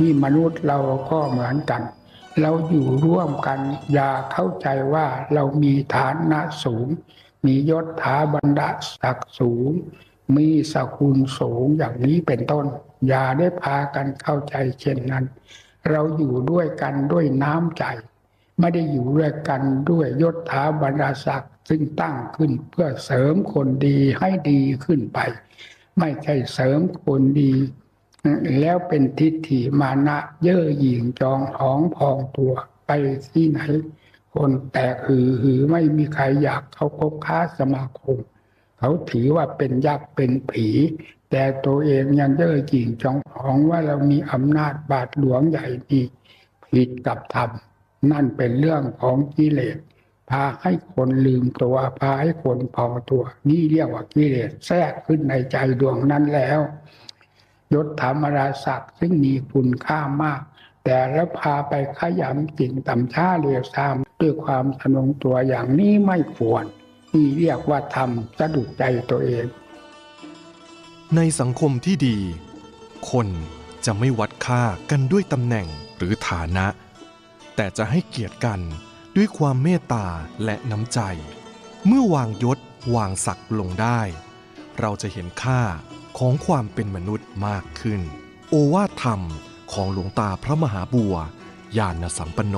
นี่มนุษย์เราก็เหมือนกัน เราอยู่ร่วมกันอย่าเข้าใจว่าเรามีฐานะสูง มียศถาบรรดาศักดิ์สูง มีสกุลสูงอย่างนี้เป็นต้น อย่าได้พากันเข้าใจเช่นนั้น เราอยู่ด้วยกันด้วยน้ำใจ ไม่ได้อยู่ด้วยกันด้วยยศถาบรรดาศักดิ์ซึ่งตั้งขึ้นเพื่อเสริมคนดีให้ดีขึ้นไป ไม่ใช่เสริมคนดี แล้วเป็นทิฏฐิมานะเย่อหยิ่งจองหองพองตัวไปที่ไหน คนแตกหือหือไม่มีใครอยากเขาคบค้าสมาคม เขาถือว่าเป็นยักษ์เป็นผี แต่ตัวเองยังเย่อหยิ่งจองหองว่าเรามีอำนาจบาทหลวงใหญ่ดีผิดกับธรรมนั่นเป็นเรื่องของกิเลสพาให้คนลืมตัวพาให้คนพองตัว นี่เรียกว่ากิเลสแทรกขึ้นในใจดวงนั้นแล้ว ยศธรรมราศักดิ์ซึ่งมีคุณค่ามาก แต่แล้วพาไปขยำจิ่งต่ำช้าเรียวซามด้วยความทนงตัวอย่างนี้ไม่ควรนี่เรียกว่าทำสะดุดใจตัวเอง ในสังคมที่ดี คนจะไม่วัดค่ากันด้วยตำแหน่งหรือฐานะ แต่จะให้เกียรติกันด้วยความเมตตาและน้ำใจ เมื่อวางยศวางศักดิ์ลงได้ เราจะเห็นค่า ของความเป็นมนุษย์มากขึ้น โอวาทธรรมของหลวงตาพระมหาบัวญาณสัมปันโน